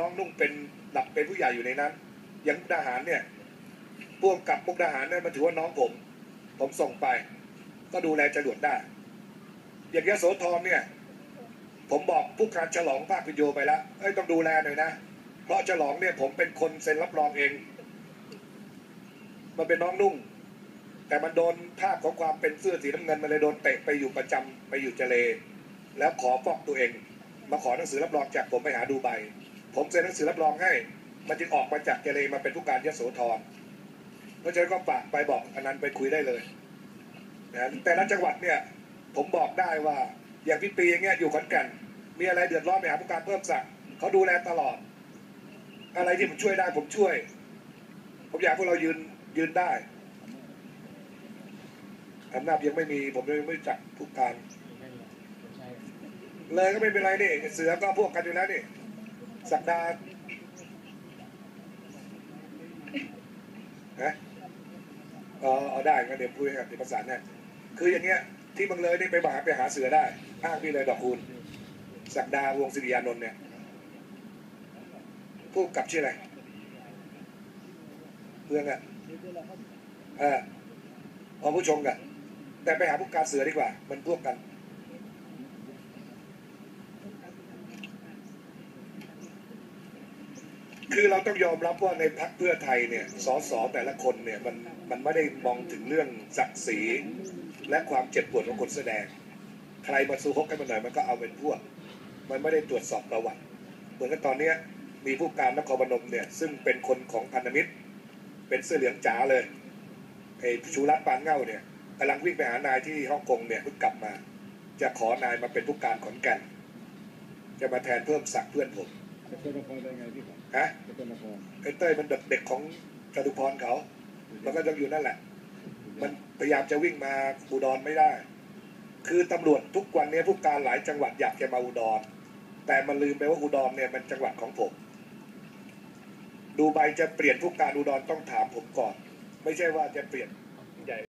น้องนุ่งเป็นหลับเป็นผู้ใหญ่อยู่ในนั้นอย่างมุกดาหารเนี่ยพวกกับมุกดาหารเนี่ยมันถือว่าน้องผม ผมส่งไป ก็ดูแลจรวดได้ อย่างยโสธรเนี่ย ผมบอกผู้การฉลองภาคพิโยไปแล้วเอ้ยต้องดูแลหน่อยนะเพราะฉลองเนี่ยผมเป็นคนเซ็นรับรองเอง มันเป็นน้องนุ่ง แต่มันโดนภาพของความเป็นเสื้อสีน้ำเงินมันเลยโดนเตะไปอยู่ประจำไปอยู่เจเล แล้วขอฟอกตัวเอง มาขอหนังสือรับรองจากผมไปหาดูใบ ผมเซ็นหนังสือรับรองให้ มันจึงออกมาจากเจเลมาเป็นผู้การยโสธรเพราะฉะนั้นก็ฝากไปบอกอันนั้นไปคุยได้เลยนะแต่ละจังหวัดเนี่ย ผมบอกได้ว่าอย่างพี่ปีอย่างเงี้ยอยู่ขอนแก่นมีอะไรเดือดร้อนไปหาผู้การเพิ่มศักดิ์เขาดูแลตลอด อะไรที่ผมช่วยได้ผมช่วย ผมอยากพวกเรายืนยืนได้อำนาจยังไม่มีผมยังไม่จักผู้การ เลยก็ไม่เป็นไรนี่เสือก็พวกกันอยู่แล้วนี่ สักดาฮะเออเอาได้ก็เดี๋ยวพูดให้กับเดี๋ยวประสานเนี่ยคืออย่างเงี้ยที่บางเลยนี่ไปหาไปหาเสือได้อ้างพี่เลยดอกคูณสักดาวงศิริยานนท์เนี่ยผู้กับชื่ออะไรเพื่อนอะเออเอาผู้ชมกันแต่ไปหาผู้การเสือดีกว่า มันพวกกัน คือเราต้องยอมรับว่าในพรรคเพื่อไทยเนี่ยสสแต่ละคนเนี่ยมันมันไม่ได้มองถึงเรื่องศักดิ์ศรีและความเจ็บปวดของคนแสดง ใครมาสู้ฮกกันมาหน่อยมันก็เอาเป็นพวก มันไม่ได้ตรวจสอบประวัติ เหมือนกับตอนเนี้ยมีผู้การนครพนมเนี่ยซึ่งเป็นคนของพันธมิตร เป็นเสื้อเหลืองจ๋าเลยไอ้ชูรัตน์ปานเง่าเนี่ยกำลังวิ่งไปหานายที่ฮ่องกงเนี่ยเพิ่งกลับมา จะขอนายมาเป็นผู้การขอนแก่นจะมาแทนเพิ่มศักดิ์เพื่อนผม เป็นละครได้ไงพี่ผมฮะจะเป็นละครไอ้เต้ยมันเด็กเด็กของจตุพรเขา แล้วก็ต้องอยู่นั่นแหละ มันพยายามจะวิ่งมาอุดรไม่ได้ คือตำรวจทุกวันนี้ผู้การหลายจังหวัดอยากจะมาอุดร แต่มันลืมไปว่าอุดรเนี่ยมันจังหวัดของผม ดูใบจะเปลี่ยนผู้การอุดรต้องถามผมก่อน ไม่ใช่ว่าจะเปลี่ยน